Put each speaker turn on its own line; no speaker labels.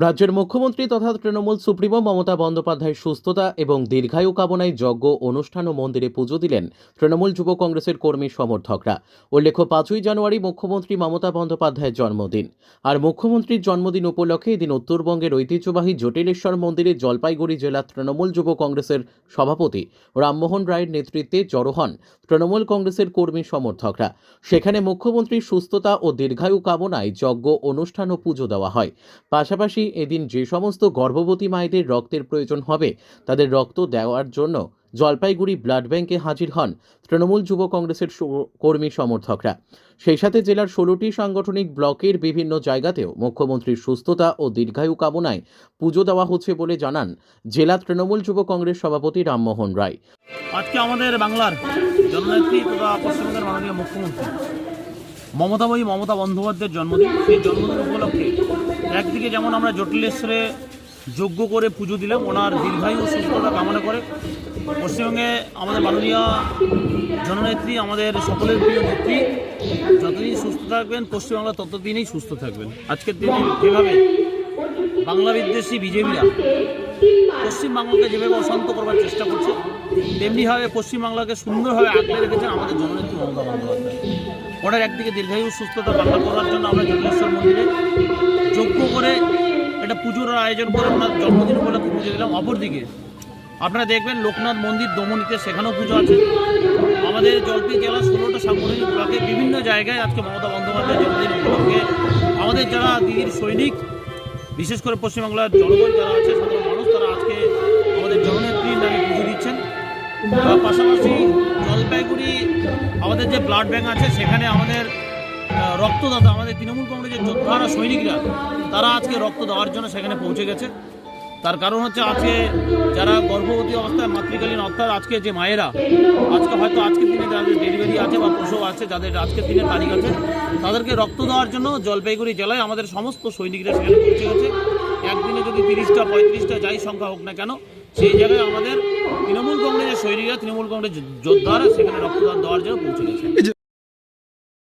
রাজ্যের মুখ্যমন্ত্রী তথা তৃণমূল সুপ্রিমো মমতা বন্দ্যোপাধ্যায়ের সুস্থতা এবং দীর্ঘায়ু কামনায় যজ্ঞ, অনুষ্ঠান ও মন্দিরে পুজো দিলেন তৃণমূল যুব কংগ্রেসের কর্মী সমর্থকরা। উল্লেখ্য, পাঁচই জানুয়ারি মুখ্যমন্ত্রী মমতা বন্দ্যোপাধ্যায়ের জন্মদিন। আর মুখ্যমন্ত্রীর জন্মদিন উপলক্ষে এদিন উত্তরবঙ্গের ঐতিহ্যবাহী জটিলেশ্বর মন্দিরে জলপাইগুড়ি জেলা তৃণমূল যুব কংগ্রেসের সভাপতি রামমোহন রায়ের নেতৃত্বে জড়ো হন তৃণমূল কংগ্রেসের কর্মী সমর্থকরা। সেখানে মুখ্যমন্ত্রীর সুস্থতা ও দীর্ঘায়ু কামনায় যজ্ঞ, অনুষ্ঠান ও পুজো দেওয়া হয়। পাশাপাশি এদিন যে সমস্ত গর্ভবতী মায়েদের রক্তের প্রয়োজন হবে, তাদের রক্ত দেওয়ার জন্য জলপাইগুড়ি ব্লাড ব্যাংকে হাজির হন তৃণমূল যুব কংগ্রেসের কর্মী সমর্থকরা। সেই সাথে জেলার ষোলোটি সাংগঠনিক ব্লকের বিভিন্ন জায়গাতেও মুখ্যমন্ত্রীর সুস্থতা ও দীর্ঘায়ু কামনায় পুজো দেওয়া হচ্ছে বলে জানান জেলা তৃণমূল যুব কংগ্রেস সভাপতি রামমোহন রায়।
আজকে আমাদের বাংলার তথা পশ্চিমবঙ্গের মাননীয় মুখ্যমন্ত্রী মমতাময়ী মমতা বন্দ্যোপাধ্যায়ের জন্মদিন। সেই জন্মদিন উপলক্ষে একদিকে যেমন আমরা জটিলেশ্বরে যজ্ঞ করে পুজো দিলাম, ওনার দীর্ঘায়ু সুস্থতা কামনা করে। পশ্চিমবঙ্গে আমাদের মাননীয় জননেত্রী, আমাদের সকলের প্রিয় নেত্রী, যতদিন সুস্থ থাকবেন, পশ্চিমবাংলা ততদিনই সুস্থ থাকবেন। আজকের দিনে যেভাবে বাংলা বিদ্বেষী বিজেপিরা পশ্চিমবাংলাকে যেভাবে অশান্ত করবার চেষ্টা করছে, তেমনিভাবে পশ্চিমবাংলাকে সুন্দরভাবে আগলে রেখেছেন আমাদের জননেত্রী মমতা বন্দ্যোপাধ্যায়। ওনার একদিকে দীর্ঘায়ু সুস্থতা বাংলা করার জন্য আমরা জগদীশ্বর মন্দিরে যজ্ঞ করে একটা পুজোর আয়োজন করে ওনার জন্মদিন উপলক্ষে পুজো দিলাম। অপরদিকে, আপনারা দেখবেন লোকনাথ মন্দির দমনিতে সেখানেও পুজো আছে। আমাদের জলপাই জেলার ষোলোটা সাংগঠনিক ব্লকে বিভিন্ন জায়গায় আজকে মমতা বন্দ্যোপাধ্যায় জন্মদিন উপলক্ষে আমাদের যারা দিদির সৈনিক, বিশেষ করে পশ্চিমবাংলার জনগণ যারা আছে সাধারণ মানুষ তারা আজকে আমাদের জননেত্রীর নামে পুজো দিচ্ছেন। পাশাপাশি জলপাইগুড়ি আমাদের যে ব্লাড ব্যাঙ্ক আছে, সেখানে আমাদের রক্তদাতা, আমাদের তৃণমূল কংগ্রেসের যোদ্ধারা, সৈনিকরা, তারা আজকে রক্ত দেওয়ার জন্য সেখানে পৌঁছে গেছে। তার কারণ হচ্ছে আজকে যারা গর্ভবতী অবস্থায় মাতৃকালীন, অর্থাৎ আজকে যে মায়েরা, আজকে হয়তো আজকের দিনে যাদের ডেলিভারি আছে বা প্রসব আছে, যাদের আজকের দিনে তারিখ আছে, তাদেরকে রক্ত দেওয়ার জন্য জলপাইগুড়ি জেলায় আমাদের সমস্ত সৈনিকরা সেখানে পৌঁছে গেছে। একদিনে যদি তিরিশটা, পঁয়ত্রিশটা যাই সংখ্যা হোক না কেন, সেই জায়গায় আমাদের তৃণমূল কংগ্রেসের সৈনিকরা, তৃণমূল কংগ্রেস যোদ্ধারা সেখানে রক্তদান দেওয়ার জন্য পৌঁছে গেছে।